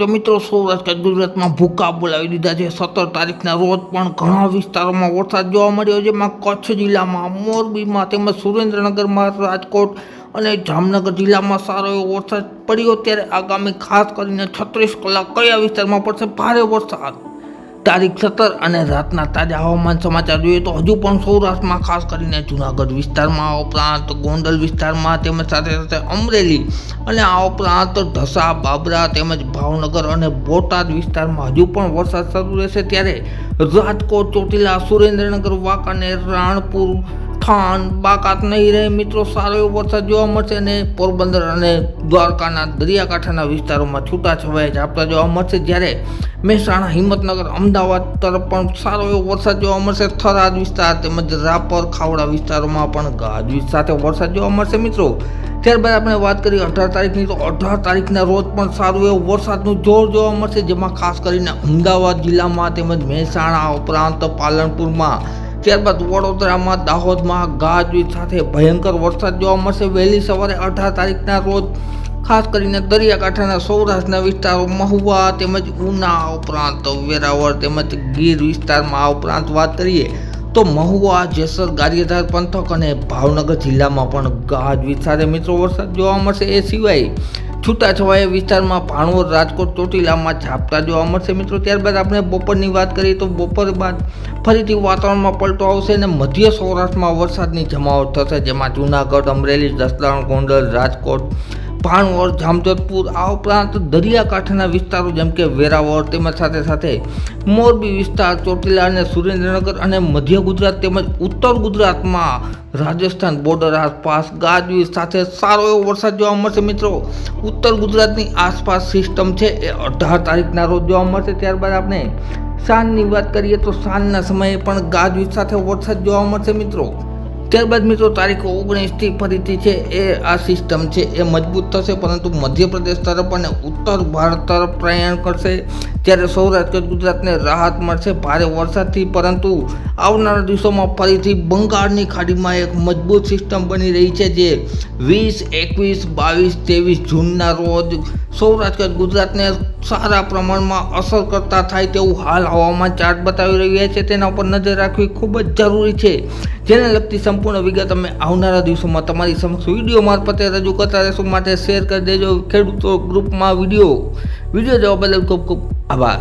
તો મિત્રો સૌરાષ્ટ્ર ગુજરાતમાં ભૂકા બોલાવી દીધા છે. સત્તર તારીખના રોજ પણ ઘણા વિસ્તારોમાં વરસાદ જોવા મળ્યો જેમાં કચ્છ જિલ્લામાં મોરબીમાં તેમજ સુરેન્દ્રનગરમાં રાજકોટ અને જામનગર જિલ્લામાં સારો એવો વરસાદ પડ્યો. ત્યારે આગામી ખાસ કરીને છત્રીસ કલાક કયા વિસ્તારમાં પડશે? ભારે વરસાદ. તારીખ સત્તર અને રાતના તાજા હવામાન સમાચાર જોઈએ તો હજુ પણ સૌરાષ્ટ્રમાં, ખાસ કરીને જુનાગઢ વિસ્તારમાં ઉપરાંત ગોંડલ વિસ્તારમાં તેમજ સાથે સાથે અમરેલી અને આ ઉપરાંત ઢસા, બાબરા તેમજ ભાવનગર અને બોટાદ વિસ્તારમાં હજુ પણ વરસાદ શરૂ રહેશે ત્યારે રાજકોટ, ચોટીલા, સુરેન્દ્રનગર, વાંકાનેર, રાણપુર થાન બાકાત નહીં રહે. મિત્રો, સારો એવો વરસાદ જોવા મળશે અને પોરબંદર અને દ્વારકાના દરિયાકાંઠાના વિસ્તારોમાં છૂટાછવાયા ઝાપટા જોવા મળશે જ્યારે મહેસાણા, હિંમતનગર, અમદાવાદ તરફ પણ સારો એવો વરસાદ જોવા મળશે. થરાદ વિસ્તાર તેમજ રાપર, ખાવડા વિસ્તારોમાં પણ ગાજવીજ સાથે વરસાદ જોવા મળશે, મિત્રો. ત્યારબાદ આપણે વાત કરીએ અઢાર તારીખની, તો અઢાર તારીખના રોજ પણ સારું એવું વરસાદનું જોર જોવા મળશે, જેમાં ખાસ કરીને અમદાવાદ જિલ્લામાં તેમજ મહેસાણા ઉપરાંત પાલનપુરમાં ત્યારબાદ વડોદરામાં દાહોદમાં ગાજવીજ સાથે ભયંકર વરસાદ જોવા મળશે. વહેલી સવારે અઢાર તારીખના રોજ ખાસ કરીને દરિયાકાંઠાના સૌરાષ્ટ્રના વિસ્તારો મહુવા તેમજ ઉના ઉપરાંત વેરાવળ તેમજ ગીર વિસ્તારમાં આ ઉપરાંત વાત કરીએ તો મહુવા, જેસર, ગારિયાધાર પંથક અને ભાવનગર જિલ્લામાં પણ ગાજવીજ સાથે મિત્રો વરસાદ જોવા મળશે. એ સિવાય છૂટાછવાયા વિસ્તારમાં ભાણોર રાજકોટ ચોટીલામાં ઝાપટા જોવા મળશે. મિત્રો, ત્યારબાદ આપણે બપોરની વાત કરીએ તો બપોર બાદ ફરીથી વાતાવરણમાં પલટો આવશે અને મધ્ય સૌરાષ્ટ્રમાં વરસાદની જમાવટ થશે, જેમાં જૂનાગઢ, અમરેલી જસદણ ગોંડલ, રાજકોટ ભાણવડ, જામજોધપુર, આ ઉપરાંત દરિયાકાંઠાના વિસ્તારો જેમ કે વેરાવળ તેમજ સાથે સાથે મોરબી વિસ્તાર, ચોટીલા અને સુરેન્દ્રનગર અને મધ્ય ગુજરાત તેમજ ઉત્તર ગુજરાતમાં રાજસ્થાન બોર્ડર આસપાસ ગાજવીજ સાથે સારો એવો વરસાદ જોવા મળશે મિત્રો. ઉત્તર ગુજરાતની આસપાસ સિસ્ટમ છે એ અઢાર તારીખના રોજ જોવા મળશે. ત્યારબાદ આપણે સાંજની વાત કરીએ તો સાંજના સમયે પણ ગાજવીજ સાથે વરસાદ જોવા મળશે મિત્રો. ત્યારબાદ મિત્રો તારીખ ઓગણીસથી ફરીથી છે એ આ સિસ્ટમ છે. એ મજબૂત થશે પરંતુ મધ્યપ્રદેશ તરફ અને ઉત્તર ભારત તરફ પ્રયાણ કરશે. ત્યારે સૌરાષ્ટ્ર, ગુજરાતને રાહત મળશે ભારે વરસાદથી, પરંતુ આવનારા દિવસોમાં ફરીથી બંગાળની ખાડીમાં એક મજબૂત સિસ્ટમ બની રહી છે જે વીસ, એકવીસ, બાવીસ, ત્રેવીસ જૂનના રોજ સૌરાષ્ટ્ર, ગુજરાતને સારા પ્રમાણમાં અસર કરતા થાય તેવું હાલ હવામાન ચાર્ટ બતાવી રહ્યા છે. તેના પર નજર રાખવી ખૂબ જ જરૂરી છે. જેને લગતી સંપૂર્ણ વિગત અમે આવનારા દિવસોમાં તમારી સમક્ષ વીડિયો મારફતે રજૂ કરતા રહેશું. માટે શેર કરી દેજો. ખેડૂતો ગ્રુપમાં વીડિયો. વીડિયો જોવા બદલ ખૂબ ખૂબ આભાર.